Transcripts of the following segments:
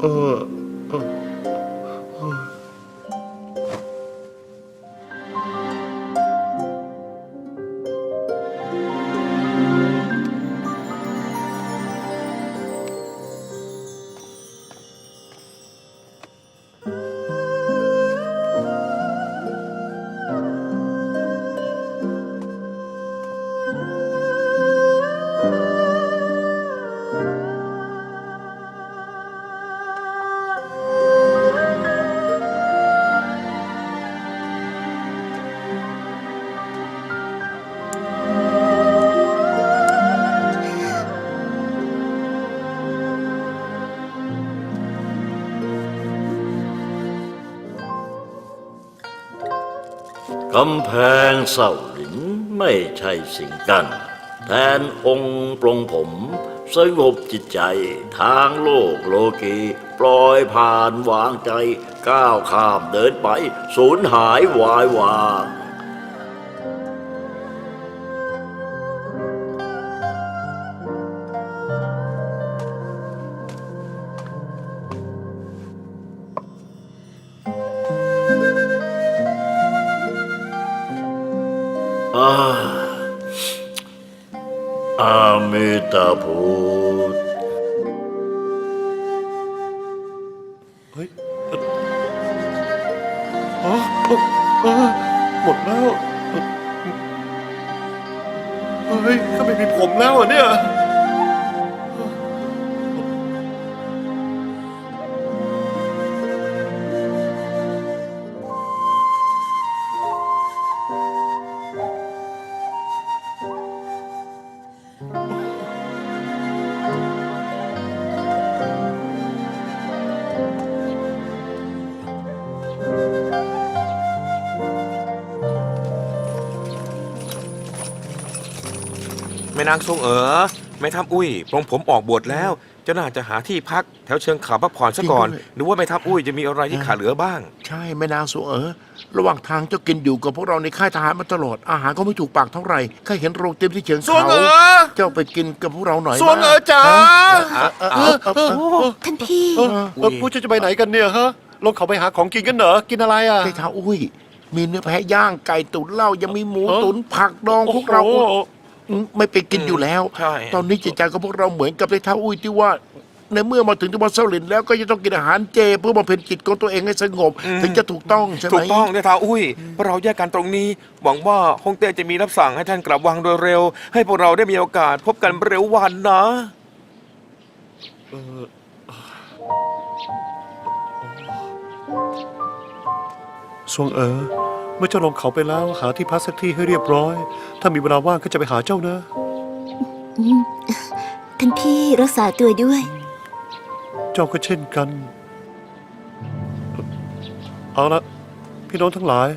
เอ กำแพงเสาหลินไม่ใช่สิ่งกันแทนองค์ปรงผมสงบจิตใจทางโลกโลกีปล่อยผ่านวางใจ ก้าวข้ามเดินไป สูญหายวายวาง อาอามิตาพุทธเฮ้ยเอ่ออ๋อเออหมดแล้วเอ่อเฮ้ยก็ไม่มีผมแล้วเนี่ย แม่นางทรงเอ๋อแม่ทัพอุ้ยปรงผมออกบวชแล้ว เจ้าน่าจะหาที่พักแถวเชิงเขาพักผ่อนซะก่อนจริงด้วย หรือว่าแม่ทัพอุ้ยจะมีอะไรที่ขาดเหลือบ้าง ใช่แม่นางสวงเออ ระหว่างทางเจ้ากินอยู่กับพวกเราในค่ายทหารมาตลอด อาหารก็ไม่ถูกปากเท่าไหร่ข้าเห็นโรงเต็มที่เชิงสวงเขา เอ๋อเจ้าไปกินกับพวกเราหน่อยสวงเอ๋อจ๋าเออเออเออเออเออท่านพี่ เออเออพวกเจ้าจะไปไหนกันเนี่ยฮะลงเขาไปหาของกินกันเหรอ กินอะไรอะไอ้ท้าอุ้ย มีเนื้อแพะย่างไก่ตุ๋นเหล้ายังมีหมูเออตุ๋นผักดองพวกเราโอ้โหอืม ไม่ไปกินอยู่แล้ว ใช่ ตอนนี้จิตใจของพวกเราเหมือนกับไอ้ท้าอุ้ยที่ว่า ในเมื่อมาถึงจังหวัดเซาหลินแล้วก็จะต้องกินอาหารเจ เพื่อบำเพ็ญจิตของตัวเองให้สงบ ถึงจะถูกต้องใช่ไหม ถูกต้องแม่ทัพอุ้ยเพราะเราแยกกันตรงนี้ หวังว่าฮงเต้จะมีรับสั่งให้ท่านกลับวังโดยเร็ว ให้พวกเราได้มีโอกาสพบกันเร็ววันนะสวงเอ๋อ เมื่อเจ้าลงเขาไปแล้วหาที่พักสักที่ให้เรียบร้อย ถ้ามีเวลาว่างก็จะไปหาเจ้านะ ท่านพี่รักษาตัวด้วย เจ้าก็เช่นกัน เอาละพี่น้องทั้งหลาย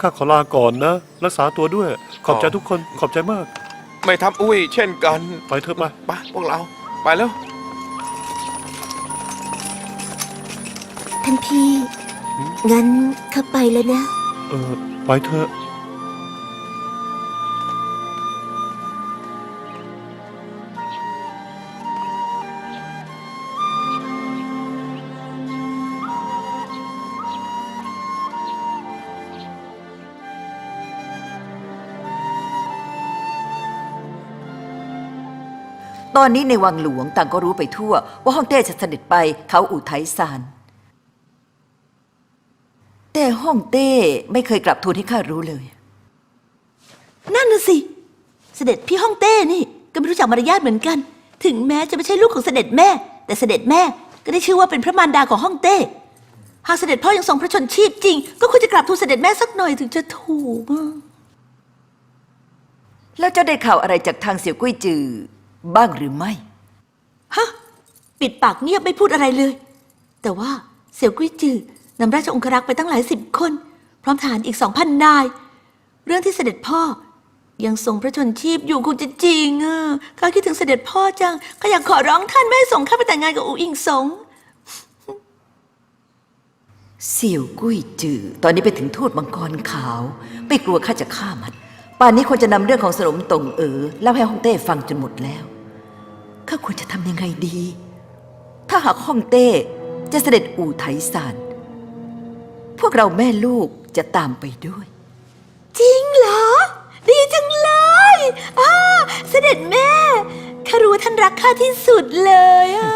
ข้าขอลาก่อนนะ รักษาตัวด้วย ขอบใจอ๋อทุกคนขอบใจมากแม่ทัพอุ้ย เช่นกันไปเถอะมาไปพวกเราไปแล้ว ท่านพี่ งั้นเข้าไปแล้วนะ เออไปเถอะตอนนี้ในวังหลวงต่างก็รู้ไปทั่ว ว่าฮ่องเต้จะเสด็จไปเขาอู่ไทซาน แต่ฮ่องเต้ไม่เคยกลับทูลให้ข้ารู้เลย นั่นน่ะสิ เสด็จพี่ฮ่องเต้นี่ก็ไม่รู้จักมารยาทเหมือนกัน ถึงแม้จะไม่ใช่ลูกของเสด็จแม่ แต่เสด็จแม่ก็ได้ชื่อว่าเป็นพระมารดาของฮ่องเต้ หากเสด็จพ่อยังทรงพระชนชีพจริง ก็ควรจะกลับทูลเสด็จแม่สักหน่อยถึงจะถูกอะแล้วเจ้าได้ข่าวอะไรจากทางเสี่ยวกุ้ยจือ บ้างหรือไม่ ฮะ ปิดปากเงียบไม่พูดอะไรเลย แต่ว่าเสี่ยวกุ้ยจือ นำราชองครักษ์ไปตั้งหลายสิบคน พร้อมทหารอีกสองพันนาย เรื่องที่เสด็จพ่อ ยังทรงพระชนชีพอยู่คงจะจริงอะข้าคิดถึงเสด็จพ่อจังข้าอยากขอร้องท่านไม่ให้ส่งข้าไปแต่งงานกับอูอิงสงเสี่ยวกุ้ยจือตอนนี้ไปถึงทูตมังกรขาว ไม่กลัวข้าจะฆ่ามัน ป่านนี้ควรจะนำเรื่องของสนมตงเอ๋อเล่าให้ฮ่องเต้ฟังจนหมดแล้วข้าควรจะทำยังไงดี ถ้าหากฮ่องเต้จะเสด็จอู่ไทยสาร พวกเราแม่ลูกจะตามไปด้วย จริงเหรอ ดีจังเลยอ่าเสด็จแม่ข้ารู้ว่าท่านรักข้าที่สุดเลยอะ